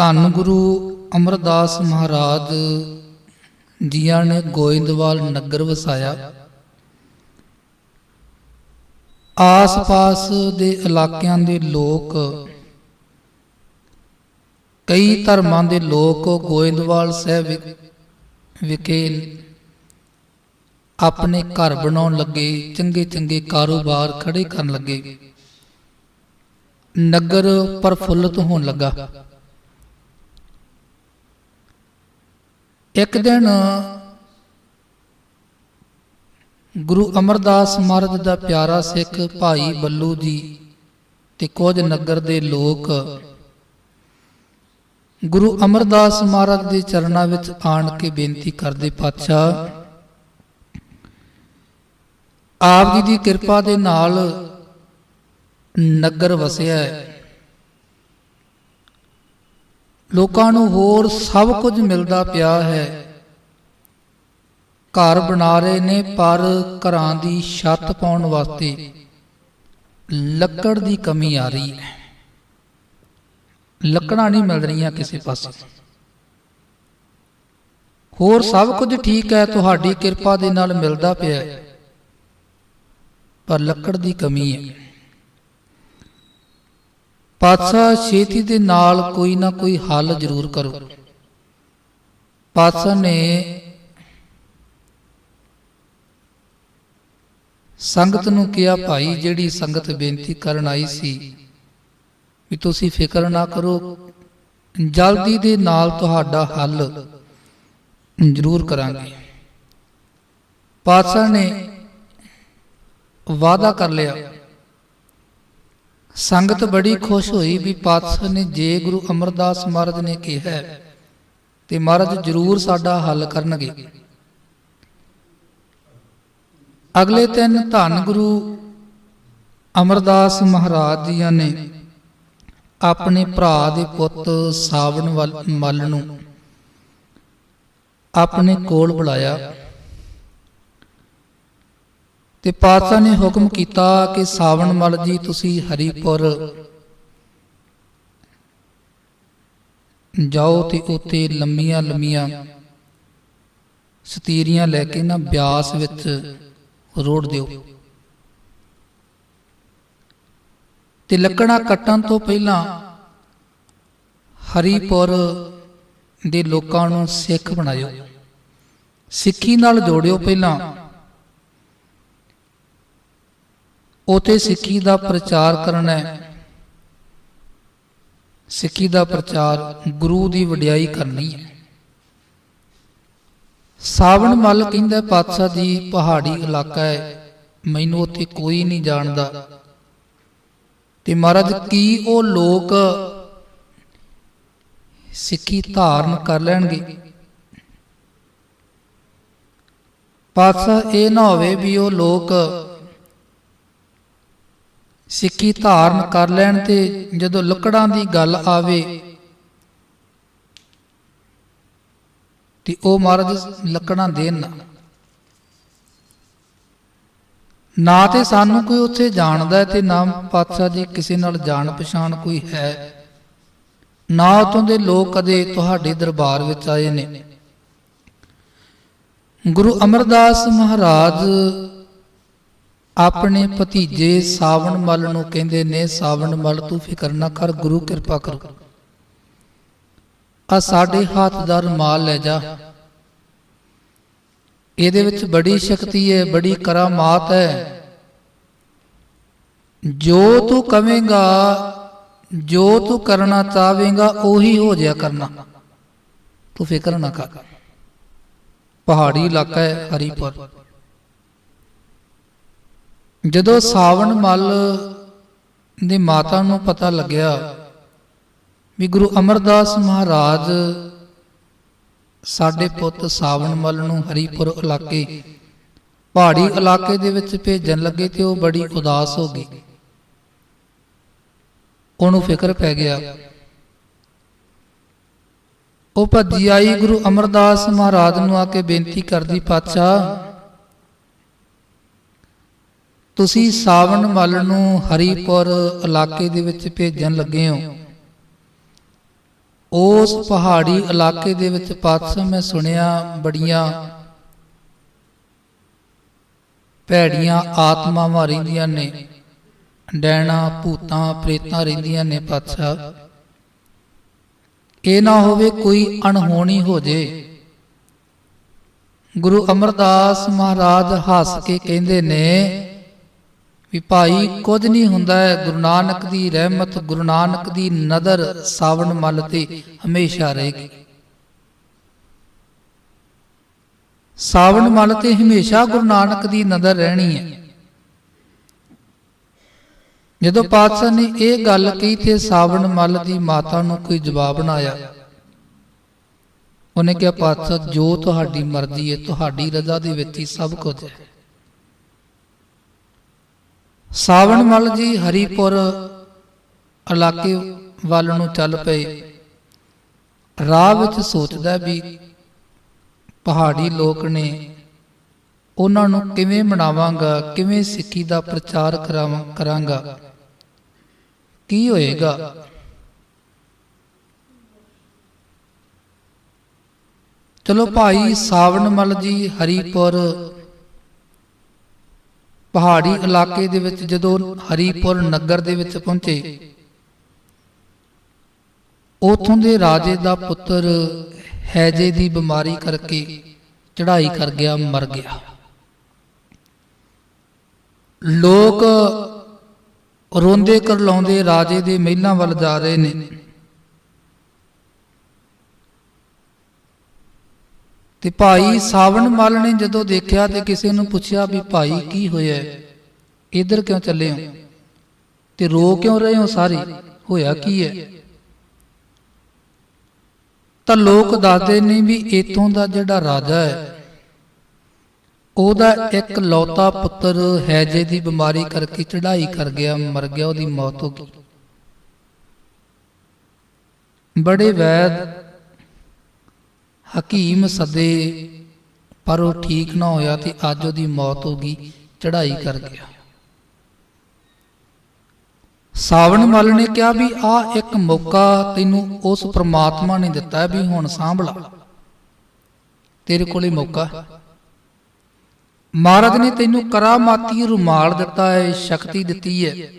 ਧੰਨ ਗੁਰੂ ਅਮਰਦਾਸ ਮਹਾਰਾਜ ਜੀਆਂ ਨੇ ਗੋਇੰਦਵਾਲ ਨਗਰ ਵਸਾਇਆ। ਆਸ-ਪਾਸ ਦੇ ਇਲਾਕਿਆਂ ਦੇ ਲੋਕ, ਕਈ ਧਰਮਾਂ ਦੇ ਲੋਕ ਗੋਇੰਦਵਾਲ ਸਾਹਿਬ ਵਿਖੇ ਆਪਣੇ ਘਰ ਬਣਾਉਣ ਲੱਗੇ ਚੰਗੇ ਚੰਗੇ ਕਾਰੋਬਾਰ ਖੜੇ ਕਰਨ ਲੱਗੇ। ਨਗਰ ਪ੍ਰਫੁੱਲਤ ਹੋਣ ਲੱਗਾ। ਇੱਕ ਦਿਨ ਗੁਰੂ ਅਮਰਦਾਸ ਮਹਾਰਾਜ ਦਾ ਪਿਆਰਾ ਸਿੱਖ ਭਾਈ ਬੱਲੂ ਜੀ ਤੇ ਕੁਝ ਨਗਰ ਦੇ ਲੋਕ ਗੁਰੂ ਅਮਰਦਾਸ ਮਹਾਰਾਜ ਦੇ ਚਰਨਾਂ ਵਿੱਚ ਆਣ ਕੇ ਬੇਨਤੀ ਕਰਦੇ, ਪਾਤਸ਼ਾਹ, ਆਪ ਜੀ ਦੀ ਕਿਰਪਾ ਦੇ ਨਾਲ ਨਗਰ ਵਸਿਆ ਹੈ। ਲੋਕਾਂ ਨੂੰ ਹੋਰ ਸਭ ਕੁਝ ਮਿਲਦਾ ਪਿਆ ਹੈ। ਘਰ ਬਣਾ ਰਹੇ ਨੇ ਪਰ ਘਰਾਂ ਦੀ ਛੱਤ ਪਾਉਣ ਵਾਸਤੇ ਲੱਕੜ ਦੀ ਕਮੀ ਆ ਰਹੀ ਹੈ। ਲੱਕੜਾਂ ਨਹੀਂ ਮਿਲ ਰਹੀਆਂ ਕਿਸੇ ਪਾਸੇ। ਹੋਰ ਸਭ ਕੁਝ ਠੀਕ ਹੈ, ਤੁਹਾਡੀ ਕਿਰਪਾ ਦੇ ਨਾਲ ਮਿਲਦਾ ਪਿਆ ਪਰ ਲੱਕੜ ਦੀ ਕਮੀ ਹੈ। ਪਾਤਸ਼ਾਹ ਛੇਤੀ ਦੇ ਨਾਲ ਕੋਈ ਨਾ ਕੋਈ ਹੱਲ ਜ਼ਰੂਰ ਕਰੋ। ਪਾਤਸ਼ਾਹ ਨੇ ਸੰਗਤ ਨੂੰ ਕਿਹਾ, ਭਾਈ, ਜਿਹੜੀ ਸੰਗਤ ਬੇਨਤੀ ਕਰਨ ਆਈ ਸੀ ਵੀ ਤੁਸੀਂ ਫਿਕਰ ਨਾ ਕਰੋ, ਜਲਦੀ ਦੇ ਨਾਲ ਤੁਹਾਡਾ ਹੱਲ ਜ਼ਰੂਰ ਕਰਾਂਗੇ। ਪਾਤਸ਼ਾਹ ਨੇ ਵਾਅਦਾ ਕਰ ਲਿਆ। ਸੰਗਤ ਬੜੀ ਖੁਸ਼ ਹੋਈ ਵੀ ਪਾਤਸ਼ਾਹ ਨੇ ਜੇ ਗੁਰੂ ਅਮਰਦਾਸ ਮਹਾਰਾਜ ਨੇ ਕਿਹਾ ਤੇ ਮਹਾਰਾਜ ਜ਼ਰੂਰ ਸਾਡਾ ਹੱਲ ਕਰਨਗੇ। ਅਗਲੇ ਦਿਨ ਧੰਨ ਗੁਰੂ ਅਮਰਦਾਸ ਮਹਾਰਾਜ ਜੀਆਂ ਨੇ ਆਪਣੇ ਭਰਾ ਦੇ ਪੁੱਤ ਸਾਵਣ ਵੱਲ- ਮੱਲ ਨੂੰ ਆਪਣੇ ਕੋਲ ਬੁਲਾਇਆ। ਤੇ ਪਾਤਸ਼ਾਹ ਨੇ ਹੁਕਮ ਕੀਤਾ ਕਿ ਸਾਵਣ ਮਲ ਜੀ ਤੁਸੀਂ ਹਰੀਪੁਰ ਜਾਓ ਤੇ ਉੱਤੇ ਲੰਮੀਆਂ ਲੰਮੀਆਂ ਸਤੀਰੀਆਂ ਲੈ ਕੇ ਨਾ ਬਿਆਸ ਵਿੱਚ ਰੋੜ ਦਿਓ। ਤੇ ਲੱਕੜਾਂ ਕੱਟਣ ਤੋਂ ਪਹਿਲਾਂ ਹਰੀਪੁਰ ਦੇ ਲੋਕਾਂ ਨੂੰ ਸਿੱਖ ਬਣਾਇਓ। ਸਿੱਖੀ ਨਾਲ ਜੋੜਿਓ ਪਹਿਲਾਂ। ਉਤੇ ਸਿੱਖੀ ਦਾ ਪ੍ਰਚਾਰ ਕਰਨਾ ਹੈ। ਸਿੱਖੀ ਦਾ ਪ੍ਰਚਾਰ ਗੁਰੂ ਦੀ ਵਡਿਆਈ ਕਰਨੀ ਹੈ। ਸਾਵਣ ਮੱਲ ਕਹਿੰਦਾ ਪਾਤਸ਼ਾਹ ਜੀ, ਪਹਾੜੀ ਇਲਾਕਾ ਹੈ। ਮੈਨੂੰ ਉੱਥੇ ਕੋਈ ਨਹੀਂ ਜਾਣਦਾ। ਤੇ ਮਹਾਰਾਜ, ਕੀ ਉਹ ਲੋਕ ਸਿੱਖੀ ਧਾਰਨ ਕਰ ਲੈਣਗੇ? ਪਾਤਸ਼ਾਹ, ਇਹ ਨਾ ਹੋਵੇ ਵੀ ਉਹ ਲੋਕ ਸਿੱਖੀ ਧਾਰਨ ਕਰ ਲੈਣ ਤੇ ਜਦੋਂ ਲੱਕੜਾਂ ਦੀ ਗੱਲ ਆਵੇ ਤੇ ਉਹ ਮਹਾਰਾਜ ਲੱਕੜਾਂ ਦੇਣ ਨਾ। ਨਾ ਤੇ ਸਾਨੂੰ ਕੋਈ ਉੱਥੇ ਜਾਣਦਾ ਤੇ ਨਾ ਪਾਤਸ਼ਾਹ ਜੀ ਕਿਸੇ ਨਾਲ ਜਾਣ ਪਛਾਣ ਕੋਈ ਹੈ। ਨਾ ਉਤੋਂ ਦੇ ਲੋਕ ਕਦੇ ਤੁਹਾਡੇ ਦਰਬਾਰ ਵਿੱਚ ਆਏ ਨੇ। ਗੁਰੂ ਅਮਰਦਾਸ ਮਹਾਰਾਜ ਆਪਣੇ ਭਤੀਜੇ ਸਾਵਣ ਮਲ ਨੂੰ ਕਹਿੰਦੇ ਨੇ, ਸਾਵਣ ਮਲ, ਤੂੰ ਫਿਕਰ ਨਾ ਕਰ, ਗੁਰੂ ਕਿਰਪਾ ਕਰ। ਆ ਸਾਡੇ ਹੱਥ ਦਾ ਰੁਮਾਲ ਲੈ ਜਾ। ਇਹਦੇ ਵਿੱਚ ਬੜੀ ਸ਼ਕਤੀ ਹੈ, ਬੜੀ ਕਰਾਮਾਤ ਹੈ। ਜੋ ਤੂੰ ਕਵੇਂਗਾ, ਜੋ ਤੂੰ ਕਰਨਾ ਚਾਹਵੇਂਗਾ, ਉਹੀ ਹੋ ਜਾਇਆ ਕਰਨਾ। ਤੂੰ ਫਿਕਰ ਨਾ ਕਰ। ਪਹਾੜੀ ਇਲਾਕਾ ਹੈ ਹਰੀਪੁਰ। ਜਦੋਂ ਸਾਵਣ ਮੱਲ ਦੀ ਮਾਤਾ ਨੂੰ ਪਤਾ ਲੱਗਿਆ ਵੀ ਗੁਰੂ ਅਮਰਦਾਸ ਮਹਾਰਾਜ ਸਾਡੇ ਪੁੱਤ ਸਾਵਣ ਮੱਲ ਨੂੰ ਹਰੀਪੁਰ ਇਲਾਕੇ ਪਹਾੜੀ ਇਲਾਕੇ ਦੇ ਵਿੱਚ ਭੇਜਣ ਲੱਗੇ ਤੇ ਉਹ ਬੜੀ ਉਦਾਸ ਹੋ ਗਈ। ਉਹਨੂੰ ਫਿਕਰ ਪੈ ਗਿਆ। ਉਹ ਭੱਜੀ ਆਈ ਗੁਰੂ ਅਮਰਦਾਸ ਮਹਾਰਾਜ ਨੂੰ ਆ ਕੇ ਬੇਨਤੀ ਕਰਦੀ ਪਾਤਸ਼ਾਹ ਤੁਸੀਂ ਸਾਵਣ ਮੱਲ ਨੂੰ ਹਰੀਪੁਰ ਇਲਾਕੇ ਦੇ ਵਿੱਚ ਭੇਜਣ ਲੱਗੇ ਹੋ। ਉਸ ਪਹਾੜੀ ਇਲਾਕੇ ਦੇ ਵਿੱਚ ਪਾਤਸ਼ਾਹ, ਮੈਂ ਸੁਣਿਆ ਬੜੀਆਂ ਭੈੜੀਆਂ ਆਤਮਾਵਾਂ ਰਹਿੰਦੀਆਂ ਨੇ, ਡੈਣਾ, ਭੂਤਾਂ, ਪ੍ਰੇਤਾਂ ਰਹਿੰਦੀਆਂ ਨੇ ਪਾਤਸ਼ਾਹ। ਇਹ ਨਾ ਹੋਵੇ ਕੋਈ ਅਣਹੋਣੀ ਹੋ ਜੇ। ਗੁਰੂ ਅਮਰਦਾਸ ਮਹਾਰਾਜ ਹੱਸ ਕੇ ਕਹਿੰਦੇ ਨੇ ਵੀ ਭਾਈ ਕੁਝ ਨਹੀਂ ਹੁੰਦਾ ਹੈ, ਗੁਰੂ ਨਾਨਕ ਦੀ ਰਹਿਮਤ, ਗੁਰੂ ਨਾਨਕ ਦੀ ਨਦਰ ਸਾਵਣ ਮੱਲ ਤੇ ਹਮੇਸ਼ਾ ਰਹੇਗੀ। ਸਾਵਣ ਮੱਲ ਤੇ ਹਮੇਸ਼ਾ ਗੁਰੂ ਨਾਨਕ ਦੀ ਨਦਰ ਰਹਿਣੀ ਹੈ। ਜਦੋਂ ਪਾਤਸ਼ਾਹ ਨੇ ਇਹ ਗੱਲ ਕਹੀ ਤੇ ਸਾਵਣ ਮੱਲ ਦੀ ਮਾਤਾ ਨੂੰ ਕੋਈ ਜਵਾਬ ਨਾ ਆਇਆ, ਉਹਨੇ ਕਿਹਾ, ਪਾਤਸ਼ਾਹ, ਜੋ ਤੁਹਾਡੀ ਮਰਜ਼ੀ ਹੈ, ਤੁਹਾਡੀ ਰਜ਼ਾ ਦੇ ਵਿੱਚ ਹੀ ਸਭ ਕੁਝ ਹੈ। ਸਾਵਣ ਮੱਲ ਜੀ ਹਰੀਪੁਰ ਇਲਾਕੇ ਵੱਲ ਨੂੰ ਚੱਲ ਪਏ। ਰਾਹ ਵਿੱਚ ਸੋਚਦਾ ਵੀ ਪਹਾੜੀ ਲੋਕ ਨੇ, ਉਹਨਾਂ ਨੂੰ ਕਿਵੇਂ ਮਨਾਵਾਂਗਾ, ਕਿਵੇਂ ਸਿੱਖੀ ਦਾ ਪ੍ਰਚਾਰ ਕਰਾਵਾਂ, ਕਰਾਂਗਾ। ਕੀ ਹੋਏਗਾ? ਚਲੋ ਭਾਈ, ਸਾਵਣ ਮਲ ਜੀ ਹਰੀਪੁਰ ਪਹਾੜੀ ਇਲਾਕੇ ਦੇ ਵਿੱਚ ਜਦੋਂ ਹਰੀਪੁਰ ਨਗਰ ਦੇ ਵਿੱਚ ਪਹੁੰਚੇ, ਉਥੋਂ ਦੇ ਰਾਜੇ ਦਾ ਪੁੱਤਰ ਹੈਜੇ ਦੀ ਬਿਮਾਰੀ ਕਰਕੇ ਚੜ੍ਹਾਈ ਕਰ ਗਿਆ, ਮਰ ਗਿਆ। ਲੋਕ ਰੋਂਦੇ ਕਰਲਾਉਂਦੇ ਰਾਜੇ ਦੇ ਮਹਿਲਾਂ ਵੱਲ ਜਾ ਰਹੇ ਨੇ। ਤੇ ਭਾਈ ਸਾਵਣ ਮਲ ਨੇ ਜਦੋਂ ਦੇਖਿਆ ਤੇ ਕਿਸੇ ਨੂੰ ਪੁੱਛਿਆ ਵੀ ਭਾਈ ਕੀ ਹੋਇਆ ਹੈ? ਇੱਧਰ ਕਿਉਂ ਚੱਲੇ ਹੋ? ਤੇ ਰੋ ਕਿਉਂ ਰਹੇ ਹੋ ਸਾਰੇ? ਹੋਇਆ ਕੀ ਹੈ? ਤਾਂ ਲੋਕ ਦੱਸਦੇ ਨੇ ਵੀ ਇਥੋਂ ਦਾ ਜਿਹੜਾ ਰਾਜਾ ਹੈ, ਉਹਦਾ ਇੱਕ ਲੌਤਾ ਪੁੱਤਰ ਹੈਜੇ ਦੀ ਬਿਮਾਰੀ ਕਰਕੇ ਚੜਾਈ ਕਰ ਗਿਆ, ਮਰ ਗਿਆ, ਉਹਦੀ ਮੌਤ ਹੋ ਗਈ। ਬੜੇ ਵੈਦ ਹਕੀਮ ਸਦੇ, ਪਰ ਉਹ ਠੀਕ ਨਾ ਹੋਇਆ ਤੇ ਅੱਜ ਉਹਦੀ ਮੌਤ ਹੋ ਗਈ, ਚੜ੍ਹਾਈ ਕਰ ਗਿਆ। ਸਾਵਣ ਮਲ ਨੇ ਕਿਹਾ ਵੀ ਆ ਇੱਕ ਮੌਕਾ ਤੈਨੂੰ ਉਸ ਪ੍ਰਮਾਤਮਾ ਨੇ ਦਿੱਤਾ ਵੀ ਹੁਣ ਸਾਂਭ ਲਾ। ਤੇਰੇ ਕੋਲੇ ਮੌਕਾ। ਹੈ। ਮਹਾਰਾਜ ਨੇ ਤੈਨੂੰ ਕਰਾਮਾਤੀ ਰੁਮਾਲ ਦਿੱਤਾ ਹੈ ਸ਼ਕਤੀ ਦਿੱਤੀ ਹੈ।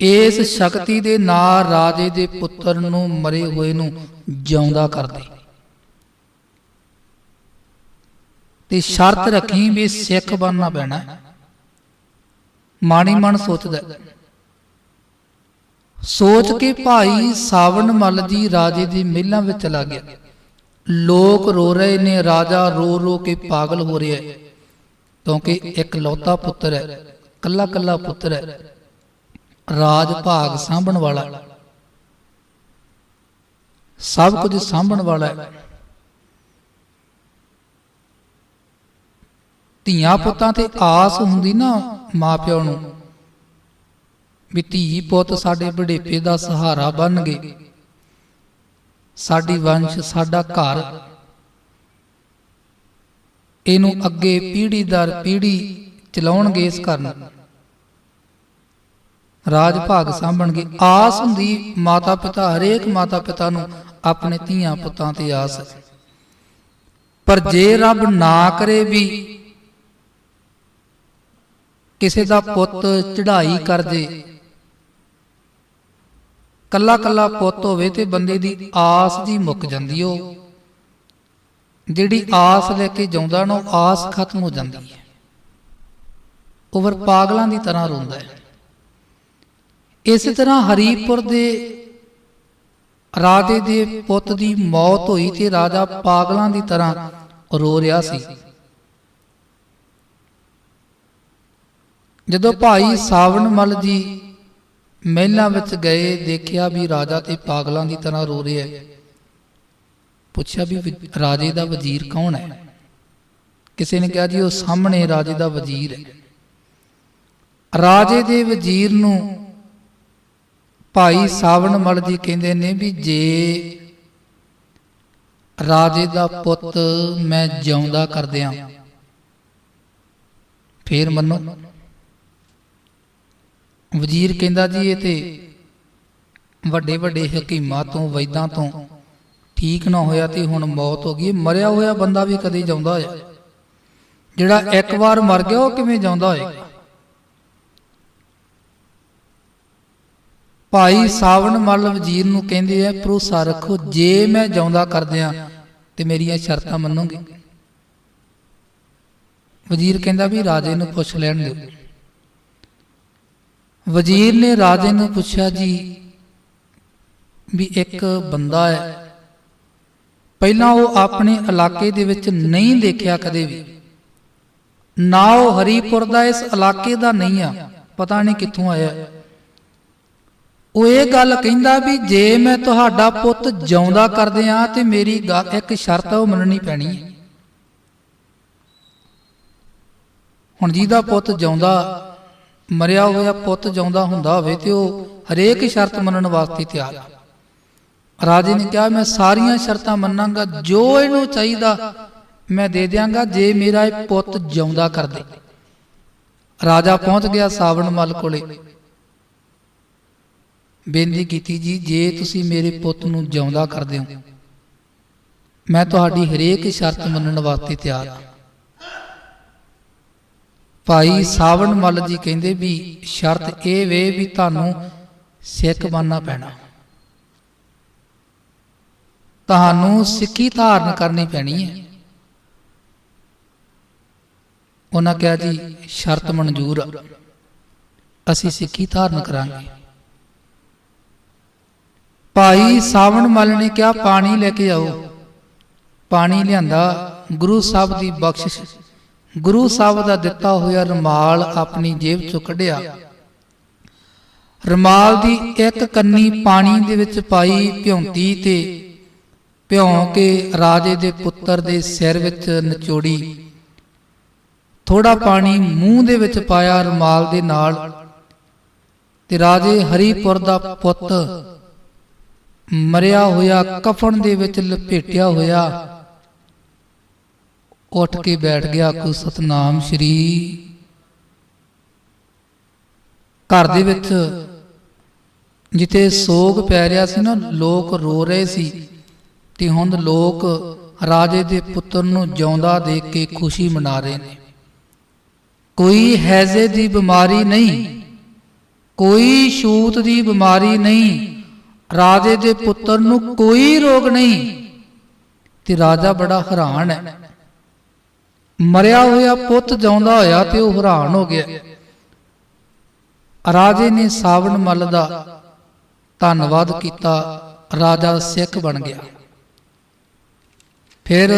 ਇਸ ਸ਼ਕਤੀ ਦੇ ਨਾਲ ਰਾਜੇ ਦੇ ਪੁੱਤਰ ਨੂੰ ਮਰੇ ਹੋਏ ਨੂੰ ਜਿਉਂਦਾ ਕਰ ਦੇ। ਤੇ ਸ਼ਰਤ ਰੱਖੀ ਵੀ ਸਿੱਖ ਬਣਨਾ ਪੈਣਾ। ਮਾਣੀ ਮਨ ਸੋਚਦਾ ਸੋਚ ਕੇ ਭਾਈ ਸਾਵਣ ਮਲ ਜੀ ਰਾਜੇ ਦੀ ਮਹਿਲਾਂ ਵਿੱਚ ਚਲਾ ਗਿਆ। ਲੋਕ ਰੋ ਰਹੇ ਨੇ, ਰਾਜਾ ਰੋ ਰੋ ਕੇ ਪਾਗਲ ਹੋ ਰਿਹਾ ਹੈ। ਕਿਉਂਕਿ ਇੱਕ ਲੌਤਾ ਪੁੱਤਰ ਹੈ ਕੱਲਾ ਕੱਲਾ ਪੁੱਤਰ ਹੈ। ਰਾਜ ਭਾਗ ਸਾਂਭਣ ਵਾਲਾ। ਸਭ ਕੁਝ ਸਾਂਭਣ ਵਾਲਾ ਹੈ। ਧੀਆਂ ਪੁੱਤਾਂ ਤੇ ਆਸ ਹੁੰਦੀ ਨਾ ਮਾਪਿਆਂ ਨੂੰ ਵੀ ਧੀ ਪੁੱਤ ਸਾਡੇ ਬੁਢੇਪੇ ਦਾ ਸਹਾਰਾ ਬਣਨਗੇ। ਸਾਡੀ ਵੰਸ਼, ਸਾਡਾ ਘਰ। ਇਹਨੂੰ ਅੱਗੇ ਪੀੜ੍ਹੀ ਦਰ ਪੀੜ੍ਹੀ ਚਲਾਉਣਗੇ ਇਸ ਘਰ ਰਾਜ ਭਾਗ ਸਾਂਭਣਗੇ। ਆਸ ਹੁੰਦੀ ਮਾਤਾ ਪਿਤਾ ਹਰੇਕ ਮਾਤਾ ਪਿਤਾ ਨੂੰ ਆਪਣੇ ਧੀਆਂ ਪੁੱਤਾਂ ਤੇ ਆਸ। ਪਰ ਜੇ ਰੱਬ ਨਾ ਕਰੇ ਵੀ ਕਿਸੇ ਦਾ ਪੁੱਤ ਚੜ੍ਹਾਈ ਕਰ ਦੇ ਕੱਲਾ ਕੱਲਾ ਪੁੱਤ ਹੋਵੇ ਤੇ ਬੰਦੇ ਦੀ ਆਸ ਦੀ ਮੁੱਕ ਜਾਂਦੀ ਉਹ ਜਿਹੜੀ ਆਸ ਲੈ ਕੇ ਜਾਂਦਾ ਨਾ ਆਸ ਖਤਮ ਹੋ ਜਾਂਦੀ ਹੈ। ਉਹ ਪਾਗਲਾਂ ਦੀ ਤਰ੍ਹਾਂ ਰੋਂਦਾ ਹੈ। ਇਸੇ ਤਰ੍ਹਾਂ ਹਰੀਪੁਰ ਦੇ ਰਾਜੇ ਦੇ ਪੁੱਤ ਦੀ ਮੌਤ ਹੋਈ ਤੇ ਰਾਜਾ ਪਾਗਲਾਂ ਦੀ ਤਰ੍ਹਾਂ ਰੋ ਰਿਹਾ ਸੀ। ਜਦੋਂ ਭਾਈ ਸਾਵਣ ਮਲ ਜੀ ਮਹਿਲਾਂ ਵਿੱਚ ਗਏ ਦੇਖਿਆ ਵੀ ਰਾਜਾ ਤੇ ਪਾਗਲਾਂ ਦੀ ਤਰ੍ਹਾਂ ਰੋ ਰਿਹਾ ਹੈ। ਪੁੱਛਿਆ ਵੀ ਰਾਜੇ ਦਾ ਵਜ਼ੀਰ ਕੌਣ ਹੈ? ਕਿਸੇ ਨੇ ਕਿਹਾ ਜੀ ਉਹ ਸਾਹਮਣੇ ਰਾਜੇ ਦਾ ਵਜ਼ੀਰ ਹੈ। ਰਾਜੇ ਦੇ ਵਜ਼ੀਰ ਨੂੰ ਭਾਈ ਸਾਵਣ ਮਲ ਜੀ ਕਹਿੰਦੇ ਨੇ ਵੀ ਜੇ ਰਾਜੇ ਦਾ ਪੁੱਤ ਮੈਂ ਜਿਉਂਦਾ ਕਰ ਦਿਆਂ। ਫੇਰ ਮੰਨੋ ਵਜ਼ੀਰ ਕਹਿੰਦਾ ਜੀ, ਇਹ ਤੇ ਵੱਡੇ ਵੱਡੇ ਹਕੀਮਾਂ ਤੋਂ, ਵੈਦਾਂ ਤੋਂ ਠੀਕ ਨਾ ਹੋਇਆ ਤੇ ਹੁਣ ਮੌਤ ਹੋ ਗਈ। ਮਰਿਆ ਹੋਇਆ ਬੰਦਾ ਵੀ ਕਦੇ ਜਾਉਂਦਾ ਹੋਇਆ ਜਿਹੜਾ ਇੱਕ ਵਾਰ ਮਰ ਗਿਆ, ਉਹ ਕਿਵੇਂ ਜਾਉਂਦਾ ਹੋਏਗਾ ਭਾਈ ਸਾਵਣ ਮੱਲ ਵਜ਼ੀਰ ਨੂੰ ਕਹਿੰਦੇ ਆ ਭਰੋਸਾ ਰੱਖੋ ਜੇ ਮੈਂ ਜਾਉਂਦਾ ਕਰਦਿਆਂ ਤੇ ਮੇਰੀਆਂ ਸ਼ਰਤਾਂ ਮੰਨੋਗੇ? ਵਜ਼ੀਰ ਕਹਿੰਦਾ ਵੀ ਰਾਜੇ ਨੂੰ ਪੁੱਛ ਲੈਣ ਦਿਓ। ਵਜ਼ੀਰ ਨੇ ਰਾਜੇ ਨੂੰ ਪੁੱਛਿਆ, ਜੀ, ਵੀ ਇੱਕ ਬੰਦਾ ਹੈ। ਪਹਿਲਾਂ ਉਹ ਆਪਣੇ ਇਲਾਕੇ ਦੇ ਵਿੱਚ ਨਹੀਂ ਦੇਖਿਆ ਕਦੇ ਵੀ। ਨਾ ਉਹ ਹਰੀਪੁਰ ਦਾ ਇਸ ਇਲਾਕੇ ਦਾ ਨਹੀਂ ਆ, ਪਤਾ ਨਹੀਂ ਕਿੱਥੋਂ ਆਇਆ। ਉਹ ਇਹ ਗੱਲ ਕਹਿੰਦਾ ਵੀ ਜੇ ਮੈਂ ਤੁਹਾਡਾ ਪੁੱਤ ਜਿਉਂਦਾ ਕਰਦੇ ਆ ਤੇ ਮੇਰੀ ਗ- ਇੱਕ ਸ਼ਰਤ ਉਹ ਮੰਨਣੀ ਪੈਣੀ ਹੈ। ਹੁਣ ਜਿਹਦਾ ਪੁੱਤ ਜਿਉਂਦਾ ਮਰਿਆ ਹੋਇਆ ਪੁੱਤ ਜਿਉਂਦਾ ਹੁੰਦਾ ਹੋਵੇ ਤੇ ਉਹ ਹਰੇਕ ਸ਼ਰਤ ਮੰਨਣ ਵਾਸਤੇ ਤਿਆਰ। ਆ ਰਾਜੇ ਨੇ ਕਿਹਾ, ਮੈਂ ਸਾਰੀਆਂ ਸ਼ਰਤਾਂ ਮੰਨਾਂਗਾ, ਜੋ ਇਹਨੂੰ ਚਾਹੀਦਾ ਮੈਂ ਦੇ ਦਿਆਂਗਾ, ਜੇ ਮੇਰਾ ਇਹ ਪੁੱਤ ਜਿਉਂਦਾ ਕਰ ਦੇ। ਰਾਜਾ ਪਹੁੰਚ ਗਿਆ ਸਾਵਣ ਮਲ ਕੋਲੇ। ਬੇਨਤੀ ਕੀਤੀ, ਜੀ, ਜੇ ਤੁਸੀਂ ਮੇਰੇ ਪੁੱਤ ਨੂੰ ਜਿਉਂਦਾ ਕਰ ਦਿਓ ਮੈਂ ਤੁਹਾਡੀ ਹਰੇਕ ਸ਼ਰਤ ਮੰਨਣ ਵਾਸਤੇ ਤਿਆਰ ਹਾਂ। ਭਾਈ ਸਾਵਣ ਮੱਲ ਜੀ ਕਹਿੰਦੇ ਵੀ ਸ਼ਰਤ ਇਹ ਵੇ ਵੀ ਤੁਹਾਨੂੰ ਸਿੱਖ ਬਣਨਾ ਪੈਣਾ। ਤੁਹਾਨੂੰ ਸਿੱਖੀ ਧਾਰਨ ਕਰਨੀ ਪੈਣੀ ਹੈ। ਉਹਨਾਂ ਕਿਹਾ ਜੀ ਸ਼ਰਤ ਮਨਜ਼ੂਰ। ਆ ਅਸੀਂ ਸਿੱਖੀ ਧਾਰਨ ਕਰਾਂਗੇ। ਭਾਈ ਸਾਵਣ ਮੱਲ ਨੇ ਕਿਹਾ ਪਾਣੀ ਲੈ ਕੇ ਆਓ। ਪਾਣੀ ਲਿਆਂਦਾ ਗੁਰੂ ਸਾਹਿਬ ਦੀ ਬਖਸ਼ਿਸ਼। ਗੁਰੂ ਸਾਹਿਬ ਦਾ ਦਿੱਤਾ ਹੋਇਆ ਰਮਾਲ ਆਪਣੀ ਜੇਬ ਚੋਂ ਕੱਢਿਆ। ਰਮਾਲ ਦੀ ਇੱਕ ਕੰਨੀ ਪਾਣੀ ਦੇ ਵਿੱਚ ਪਾਈ ਭਿਉਂਤੀ ਤੇ ਭਿਉਂ ਕੇ ਰਾਜੇ ਦੇ ਪੁੱਤਰ ਦੇ ਸਿਰ ਵਿੱਚ ਨਚੋੜੀ। ਥੋੜਾ ਪਾਣੀ ਮੂੰਹ ਦੇ ਵਿੱਚ ਪਾਇਆ ਰਮਾਲ ਦੇ ਨਾਲ ਤੇ ਰਾਜੇ ਹਰੀਪੁਰ ਦਾ ਪੁੱਤ ਮਰਿਆ ਹੋਇਆ ਕਫਨ ਦੇ ਵਿੱਚ ਲਪੇਟਿਆ ਹੋਇਆ ਉੱਠ ਕੇ ਬੈਠ ਗਿਆ ਕੋ ਸਤਨਾਮ ਸ਼੍ਰੀ। ਘਰ ਦੇ ਵਿੱਚ ਜਿੱਥੇ ਸੋਗ ਪੈ ਰਿਹਾ ਸੀ ਨਾ, ਲੋਕ ਰੋ ਰਹੇ ਸੀ ਤੇ ਹੁਣ ਲੋਕ ਰਾਜੇ ਦੇ ਪੁੱਤਰ ਨੂੰ ਜਿਉਂਦਾ ਦੇਖ ਕੇ ਖੁਸ਼ੀ ਮਨਾ ਰਹੇ ਨੇ। ਕੋਈ ਹੈਜ਼ੇ ਦੀ ਬਿਮਾਰੀ ਨਹੀਂ, ਕੋਈ ਛੂਤ ਦੀ ਬਿਮਾਰੀ ਨਹੀਂ, ਰਾਜੇ ਦੇ ਪੁੱਤਰ ਨੂੰ ਕੋਈ ਰੋਗ ਨਹੀਂ ਤੇ ਰਾਜਾ ਬੜਾ ਹੈਰਾਨ ਹੈ। ਮਰਿਆ ਹੋਇਆ ਪੁੱਤ ਜਿਉਂਦਾ ਹੋਇਆ ਤੇ ਉਹ ਹੈਰਾਨ ਹੋ ਗਿਆ। ਰਾਜੇ ਨੇ ਸਾਵਣ ਮੱਲ ਦਾ ਧੰਨਵਾਦ ਕੀਤਾ, ਰਾਜਾ ਸਿੱਖ ਬਣ ਗਿਆ। ਫਿਰ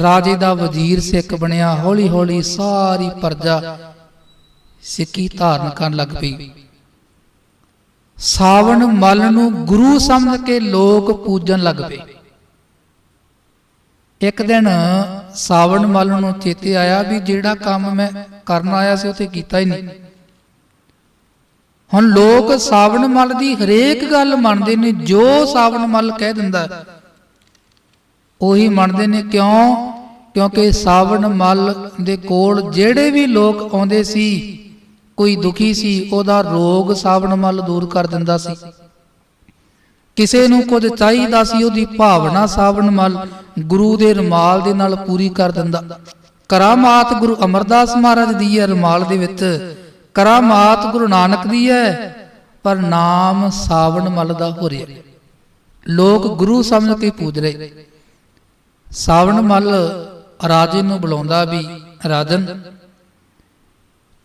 ਰਾਜੇ ਦਾ ਵਜ਼ੀਰ ਸਿੱਖ ਬਣਿਆ ਹੌਲੀ ਹੌਲੀ ਸਾਰੀ ਪਰਜਾ ਸਿੱਖੀ ਧਾਰਨ ਕਰਨ ਲੱਗ ਪਈ। ਸਾਵਣ ਮੱਲ ਨੂੰ ਗੁਰੂ ਸਮਝ ਕੇ ਲੋਕ ਪੂਜਣ ਲੱਗ ਪਏ। ਇੱਕ ਦਿਨ ਸਾਵਣ ਮੱਲ ਨੂੰ ਚੇਤੇ ਆਇਆ ਵੀ ਜਿਹੜਾ ਕੰਮ ਮੈਂ ਕਰਨ ਆਇਆ ਸੀ, ਉਹ ਤੇ ਕੀਤਾ ਹੀ ਨਹੀਂ। ਹੁਣ ਲੋਕ ਸਾਵਣ ਮੱਲ ਦੀ ਹਰੇਕ ਗੱਲ ਮੰਨਦੇ ਨੇ, ਜੋ ਸਾਵਣ ਮੱਲ ਕਹਿ ਦਿੰਦਾ, ਉਹੀ ਮੰਨਦੇ ਨੇ। ਕਿਉਂ? ਕਿਉਂਕਿ ਸਾਵਣ ਮੱਲ ਦੇ ਕੋਲ ਜਿਹੜੇ ਵੀ ਲੋਕ ਆਉਂਦੇ ਸੀ, ਕੋਈ ਦੁਖੀ ਸੀ, ਉਹਦਾ ਰੋਗ ਸਾਵਣ ਮੱਲ ਦੂਰ ਕਰ ਦਿੰਦਾ ਸੀ। ਕਿਸੇ ਨੂੰ ਕੁਝ ਚਾਹੀਦਾ ਸੀ, ਉਹਦੀ ਭਾਵਨਾ ਸਾਵਣ ਮੱਲ ਗੁਰੂ ਦੇ ਰਮਾਲ ਦੇ ਨਾਲ ਪੂਰੀ ਕਰ ਦਿੰਦਾ। ਕਰਾਮਾਤ ਗੁਰੂ ਅਮਰਦਾਸ ਮਹਾਰਾਜ ਦੀ ਹੈ, ਰਮਾਲ ਦੇ ਵਿੱਚ। ਕਰਾਮਾਤ ਗੁਰੂ ਨਾਨਕ ਦੀ ਹੈ, ਪਰ ਨਾਮ ਸਾਵਣ ਮੱਲ ਦਾ ਹੋ ਰਿਹਾ। ਲੋਕ ਗੁਰੂ ਸਮਝ ਕੇ ਪੂਜ ਰਹੇ। ਸਾਵਣ ਮੱਲ ਰਾਜੇ ਨੂੰ ਬੁਲਾਉਂਦਾ ਵੀ, ਰਾਜਨ,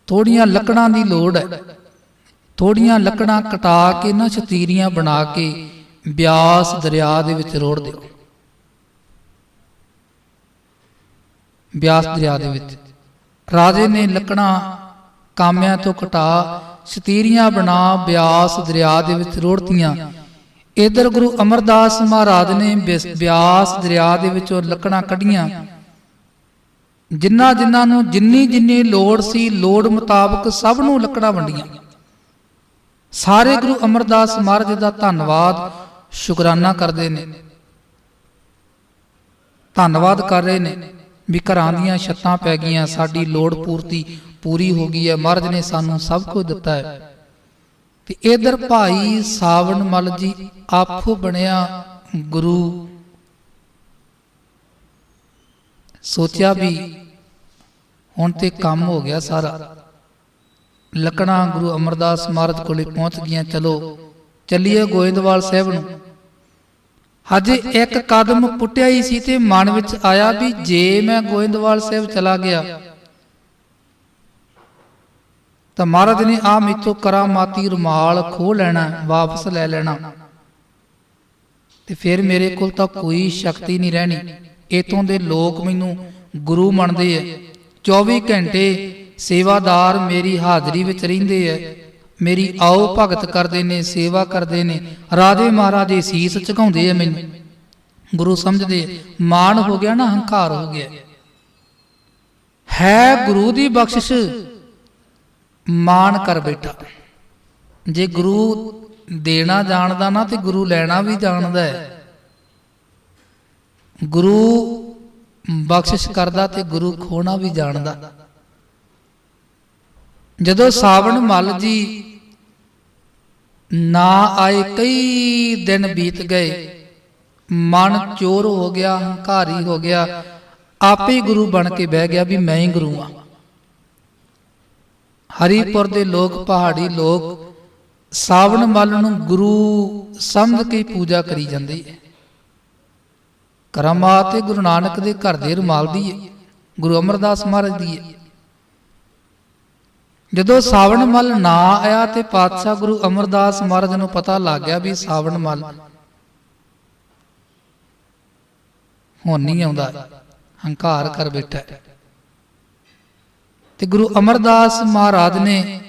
ਥੋੜੀਆਂ ਲੱਕੜਾਂ ਦੀ ਲੋੜ ਹੈ। ਥੋੜੀਆਂ ਲੱਕੜਾਂ ਕਟਾ ਕੇ ਨਾ, ਛਤੀਰੀਆਂ ਬਣਾ ਕੇ ਬਿਆਸ ਦਰਿਆ ਦੇ ਵਿੱਚ ਰੋੜ ਦਿਓ। ਬਿਆਸ ਦਰਿਆ ਦੇ ਵਿੱਚ। ਰਾਜੇ ਨੇ ਲੱਕੜਾਂ ਕਾਮਿਆਂ ਤੋਂ ਕਟਾ ਛਤੀਰੀਆਂ ਬਣਾ ਬਿਆਸ ਦਰਿਆ ਦੇ ਵਿੱਚ ਰੋੜਤੀਆਂ। ਇਧਰ ਗੁਰੂ ਅਮਰਦਾਸ ਮਹਾਰਾਜ ਨੇ ਬਿਸ- ਬਿਆਸ ਦਰਿਆ ਦੇ ਵਿੱਚੋਂ ਲੱਕੜਾਂ ਕੱਢੀਆਂ। ਜਿਨ੍ਹਾਂ ਜਿਨ੍ਹਾਂ ਨੂੰ ਜਿੰਨੀ ਜਿੰਨੀ ਲੋੜ ਸੀ, ਲੋੜ ਮੁਤਾਬਕ ਸਭ ਨੂੰ ਲੱਕੜਾਂ ਵੰਡੀਆਂ। ਸਾਰੇ ਗੁਰੂ ਅਮਰਦਾਸ ਮਹਾਰਾਜ ਦਾ ਧੰਨਵਾਦ। ਸ਼ੁਕਰਾਨਾ ਕਰਦੇ ਨੇ। ਧੰਨਵਾਦ ਕਰ ਰਹੇ ਨੇ ਵੀ ਘਰਾਂ ਦੀਆਂ ਛੱਤਾਂ ਪੈ ਗਈਆਂ, ਸਾਡੀ ਲੋੜ ਪੂਰਤੀ ਪੂਰੀ ਹੋ ਗਈ ਹੈ। ਮਹਾਰਾਜ ਨੇ ਸਾਨੂੰ ਸਭ ਕੁਝ ਦਿੱਤਾ ਹੈ। ਤੇ ਇਧਰ ਭਾਈ ਸਾਵਣ ਮਲ ਜੀ ਆਪੋ ਬਣਿਆ ਗੁਰੂ। ਸੋਚਿਆ ਵੀ ਹੁਣ ਤੇ ਕੰਮ ਹੋ ਗਿਆ ਸਾਰਾ। ਲੱਕੜਾਂ ਗੁਰੂ ਅਮਰਦਾਸ ਮਹਾਰਾਜ ਕੋਲੇ ਪਹੁੰਚ ਗਈਆਂ, ਚਲੋ। ਚੱਲੀਏ ਗੋਇੰਦਵਾਲ ਸਾਹਿਬ ਨੂੰ। ਹਜੇ ਇੱਕ ਕਦਮ ਪੁੱਟਿਆ ਹੀ ਸੀ ਤੇ ਮਨ ਵਿੱਚ ਆਇਆ ਵੀ ਜੇ ਮੈਂ ਗੋਇੰਦਵਾਲ ਸਾਹਿਬ ਚਲਾ ਗਿਆ ਤਾਂ ਮਹਾਰਾਜ ਨੇ ਆ ਮੇਤੋਂ ਕਰਾਮਾਤੀ ਰੁਮਾਲ ਖੋਹ ਲੈਣਾ ਵਾਪਸ ਲੈ ਲੈਣਾ। ਤੇ ਫਿਰ ਮੇਰੇ ਕੋਲ ਤਾਂ ਕੋਈ ਸ਼ਕਤੀ ਨਹੀਂ ਰਹਿਣੀ। ਇਤੋਂ ਦੇ ਲੋਕ ਮੈਨੂੰ ਗੁਰੂ ਮੰਨਦੇ ਐ 24 ਘੰਟੇ ਸੇਵਾਦਾਰ ਮੇਰੀ ਹਾਜ਼ਰੀ ਵਿੱਚ ਰਹਿੰਦੇ ਐ ਮੇਰੀ ਆਓ ਭਗਤ ਕਰਦੇ ਨੇ, ਸੇਵਾ ਕਰਦੇ ਨੇ। ਰਾਧੇ ਮਹਾਰਾਜੇ ਸੀਸ ਝੁਕਾਉਂਦੇ ਆ ਮੈਨੂੰ। ਗੁਰੂ ਸਮਝਦੇ, ਮਾਣ ਹੋ ਗਿਆ ਨਾ, ਹੰਕਾਰ ਹੋ ਗਿਆ। ਹੈ ਗੁਰੂ ਦੀ ਬਖਸ਼ਿਸ਼, ਮਾਣ ਕਰ ਬੈਠਾ। ਜੇ ਗੁਰੂ ਦੇਣਾ ਜਾਣਦਾ ਨਾ, ਤੇ ਗੁਰੂ ਲੈਣਾ ਵੀ ਜਾਣਦਾ ਹੈ। ਗੁਰੂ ਬਖਸ਼ਿਸ਼ ਕਰਦਾ ਤੇ ਗੁਰੂ ਖੋਣਾ ਵੀ ਜਾਣਦਾ। ਜਦੋਂ ਸਾਵਣ ਮੱਲ ਜੀ ਨਾ ਆਏ ਕਈ ਦਿਨ ਬੀਤ ਗਏ। ਮਨ ਚੋਰ ਹੋ ਗਿਆ, ਹੰਕਾਰੀ ਹੋ ਗਿਆ। ਆਪੇ ਗੁਰੂ ਬਣ ਕੇ ਬਹਿ ਗਿਆ ਵੀ ਮੈਂ ਹੀ ਗੁਰੂ ਆ ਹਰੀਪੁਰ ਦੇ ਲੋਕ, ਪਹਾੜੀ ਲੋਕ, ਸਾਵਣ ਮੱਲ ਨੂੰ ਗੁਰੂ ਸਮਝ ਕੇ ਪੂਜਾ ਕਰੀ ਜਾਂਦੇ ਹੈ। ਕਰਾਮਾਤ ਤੇ ਗੁਰੂ ਨਾਨਕ ਦੇ ਘਰ ਦੇ ਰੁਮਾਲ ਦੀ ਹੈ, ਗੁਰੂ ਅਮਰਦਾਸ ਮਹਾਰਾਜ ਦੀ ਹੈ। ਜਦੋਂ ਸਾਵਣ ਮੱਲ ਨਾ ਆਇਆ ਤੇ ਪਾਤਸ਼ਾਹ ਗੁਰੂ ਅਮਰਦਾਸ ਮਹਾਰਾਜ ਨੂੰ ਪਤਾ ਲੱਗ ਗਿਆ ਵੀ ਸਾਵਣ ਮੱਲ ਹੁਣ ਨਹੀਂ ਆਉਂਦਾ, ਹੰਕਾਰ ਕਰ ਬੈਠਾ ਤੇ ਗੁਰੂ ਅਮਰਦਾਸ ਮਹਾਰਾਜ ਨੇ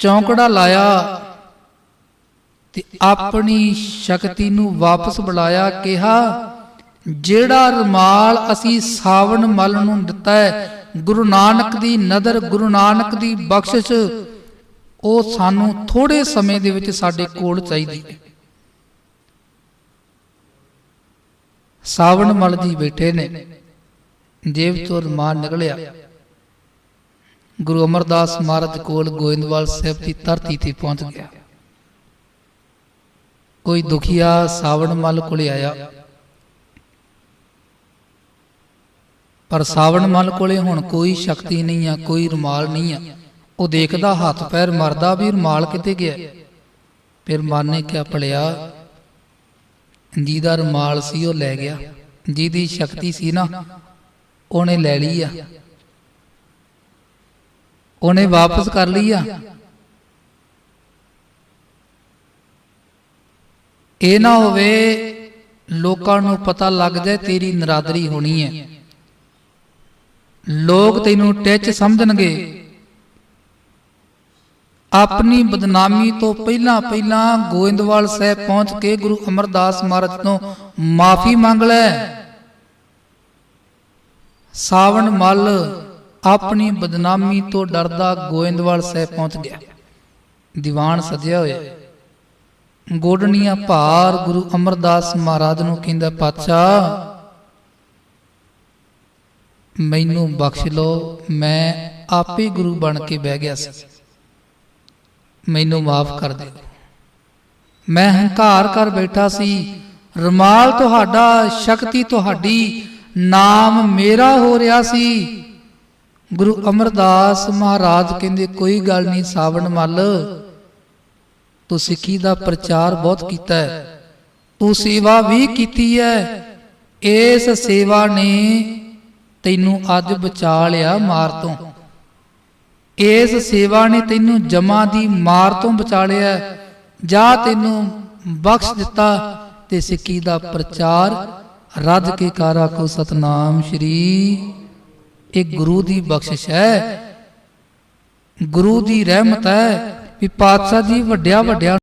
ਚੌਂਕੜਾ ਲਾਇਆ ਤੇ ਆਪਣੀ ਸ਼ਕਤੀ ਨੂੰ ਵਾਪਸ ਬੁਲਾਇਆ, ਕਿਹਾ, ਜਿਹੜਾ ਰਮਾਲ ਅਸੀਂ ਸਾਵਣ ਮਲ ਨੂੰ ਦਿੱਤਾ ਹੈ ਗੁਰੂ ਨਾਨਕ ਦੀ ਨਦਰ, ਗੁਰੂ ਨਾਨਕ ਦੀ ਬਖਸ਼ਿਸ਼, ਉਹ ਸਾਨੂੰ ਥੋੜੇ ਸਮੇਂ ਦੇ ਵਿੱਚ ਸਾਡੇ ਕੋਲ ਚਾਹੀਦੀ ਹੈ। ਸਾਵਣ ਮਲ ਜੀ ਬੈਠੇ ਨੇ, ਜੇਬ ਚੋਂ ਰਮਾਲ ਨਿਕਲਿਆ। ਗੁਰੂ ਅਮਰਦਾਸ ਮਹਾਰਾਜ ਕੋਲ ਗੋਇੰਦਵਾਲ ਸਾਹਿਬ ਦੀ ਧਰਤੀ ਤੇ ਪਹੁੰਚ ਗਿਆ। ਕੋਈ ਦੁਖੀਆ ਸਾਵਣ ਮਲ ਕੋਲੇ ਆਇਆ। ਪਰ ਸਾਵਣ ਮਲ ਕੋਲੇ ਹੁਣ ਕੋਈ ਸ਼ਕਤੀ ਨਹੀਂ ਆ, ਕੋਈ ਰੁਮਾਲ ਨਹੀਂ ਆ। ਉਹ ਦੇਖਦਾ ਹੱਥ ਪੈਰ ਮਰਦਾ ਵੀ ਰੁਮਾਲ ਕਿਤੇ ਗਿਆ। ਫਿਰ ਮਨ ਨੇ ਕਿਹਾ ਭਲਿਆ, ਜਿਹਦਾ ਰੁਮਾਲ ਸੀ ਉਹ ਲੈ ਗਿਆ, ਜਿਹਦੀ ਸ਼ਕਤੀ ਸੀ ਨਾ, ਉਹਨੇ ਲੈ ਲਈ ਆ। ਉਹਨੇ ਵਾਪਸ ਕਰ ਲਈ ਆ। ਇਹ ਨਾ ਹੋਵੇ, ਲੋਕਾਂ ਨੂੰ ਪਤਾ ਲੱਗ ਜਾਏ ਤੇਰੀ ਨਰਾਦਰੀ ਹੋਣੀ ਹੈ। ਲੋਕ ਤੈਨੂੰ ਟਿੱਚ ਸਮਝਣਗੇ। ਆਪਣੀ ਬਦਨਾਮੀ ਤੋਂ ਪਹਿਲਾਂ ਪਹਿਲਾਂ ਗੋਇੰਦਵਾਲ ਸਾਹਿਬ ਪਹੁੰਚ ਕੇ ਗੁਰੂ ਅਮਰਦਾਸ ਮਹਾਰਾਜ ਤੋਂ ਮਾਫੀ ਮੰਗ ਲੈ। ਸਾਵਣ ਮੱਲ ਆਪਣੀ ਬਦਨਾਮੀ ਤੋਂ ਡਰਦਾ ਗੋਇੰਦਵਾਲ ਸਾਹਿਬ ਪਹੁੰਚ ਗਿਆ। ਦੀਵਾਨ ਸਜਿਆ ਹੋਇਆ। ਗੋਡਣੀਆਂ ਭਾਰ ਗੁਰੂ ਅਮਰਦਾਸ ਮਹਾਰਾਜ ਨੂੰ ਕਹਿੰਦਾ, ਪਾਤਸ਼ਾਹ ਮੈਨੂੰ ਬਖਸ਼ ਲਓ, ਮੈਂ ਆਪੇ ਗੁਰੂ ਬਣ ਕੇ ਬਹਿ ਗਿਆ ਸੀ। ਮੈਨੂੰ ਮਾਫ ਕਰ ਦਿਓ। ਮੈਂ ਹੰਕਾਰ ਕਰ ਬੈਠਾ ਸੀ, ਰਮਾਲ ਤੁਹਾਡਾ, ਸ਼ਕਤੀ ਤੁਹਾਡੀ, ਨਾਮ ਮੇਰਾ ਹੋ ਰਿਹਾ ਸੀ। ਗੁਰੂ ਅਮਰਦਾਸ ਮਹਾਰਾਜ ਕਹਿੰਦੇ, ਕੋਈ ਗੱਲ ਨਹੀਂ ਸਾਵਣ ਮੱਲ ਤੂੰ ਸਿੱਖੀ ਦਾ ਪ੍ਰਚਾਰ ਬਹੁਤ ਕੀਤਾ ਹੈ? ਤੂੰ ਸੇਵਾ ਵੀ ਕੀਤੀ ਹੈ, ਇਸ ਸੇਵਾ ਨੇ ਤੈਨੂੰ ਅੱਜ ਬਚਾ ਲਿਆ ਮਾਰ ਤੋਂ। ਇਸ ਸੇਵਾ ਨੇ ਤੈਨੂੰ ਜਮਾ ਦੀ ਮਾਰ ਤੋਂ ਬਚਾ ਲਿਆ। ਜਾਂ ਤੈਨੂੰ ਬਖਸ਼ ਦਿੱਤਾ ਤੇ ਸਿੱਖੀ ਦਾ ਪ੍ਰਚਾਰ ਰੱਜ ਕੇ ਕਾਰਾ ਕੋ ਸਤਨਾਮ ਸ਼੍ਰੀ। ਇਹ ਗੁਰੂ ਦੀ ਬਖਸ਼ਿਸ਼ ਹੈ। ਗੁਰੂ ਦੀ ਰਹਿਮਤ ਹੈ। ਵੀ ਪਾਤਸ਼ਾਹ ਜੀ ਵੱਡਿਆ ਵੱਡਿਆ